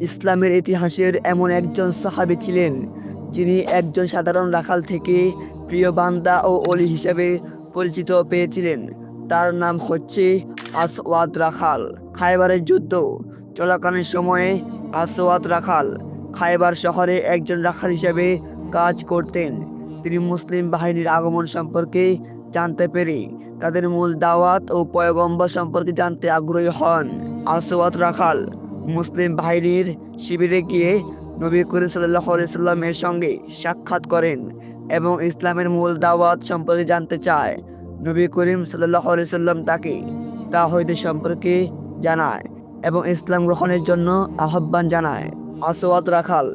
ইসলামের ইতিহাসের এমন একজন সাহাবী ছিলেন, যিনি একজন সাধারণ রাখাল থেকে প্রিয় বান্দা ও অলি হিসাবে পরিচিত পেয়েছিলেন। তার নাম হচ্ছে আসওয়াদ রাখাল। খাইবারের যুদ্ধ চলাকালীন সময়ে আসওয়াদ রাখাল খাইবার শহরে একজন রাখাল হিসাবে কাজ করতেন। তিনি মুসলিম বাহিনীর আগমন সম্পর্কে জানতে পেরে তাদের মূল দাওয়াত ও পয়গম্বর সম্পর্কে জানতে আগ্রহী হন। আসওয়াদ রাখাল মুসলিম বাহিনীর শিবিরে গিয়ে নবী করিম সাল্লাহ সাল্লামের সঙ্গে সাক্ষাৎ করেন এবং ইসলামের মূল দাওয়াত সম্পর্কে জানতে চায়। নবী করিম সাল্লাহ সাল্লাম তাকে তাহিদের সম্পর্কে জানায় এবং ইসলাম গ্রহণের জন্য আহ্বান জানায়। আসওয়াদ রাখাল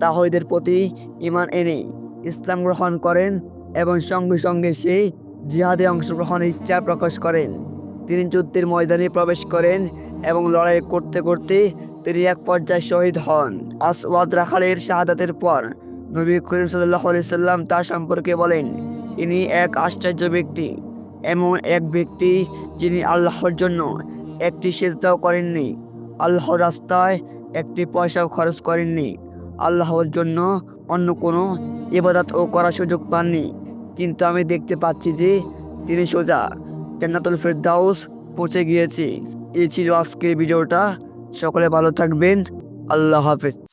তাহিদের প্রতি ইমান এনে ইসলাম গ্রহণ করেন এবং সঙ্গে সঙ্গে সে জিহাদে অংশগ্রহণের ইচ্ছা প্রকাশ করেন। তিনি যুদ্ধের ময়দানে প্রবেশ করেন এবং লড়াই করতে করতে তিনি এক পর্যায়ে শহীদ হন। আসওয়াদ রাখালের শাহাদাতের পর নবী করিম সাল্লাহ সাল্লাম তার সম্পর্কে বলেন, ইনি এক আশ্চর্য ব্যক্তি, এমন এক ব্যক্তি যিনি আল্লাহর জন্য একটি সেজদাও করেননি, আল্লাহর রাস্তায় একটি পয়সাও খরচ করেননি, আল্লাহর জন্য অন্য কোনো ইবাদত ও করার সুযোগ পাননি। কিন্তু আমি দেখতে পাচ্ছি যে তিনি সোজা জান্নাতুল ফেরদাউস পৌঁছে গিয়েছে। এই ছিল আজকের ভিডিওটা। সকলে ভালো থাকবেন। আল্লাহ হাফেজ।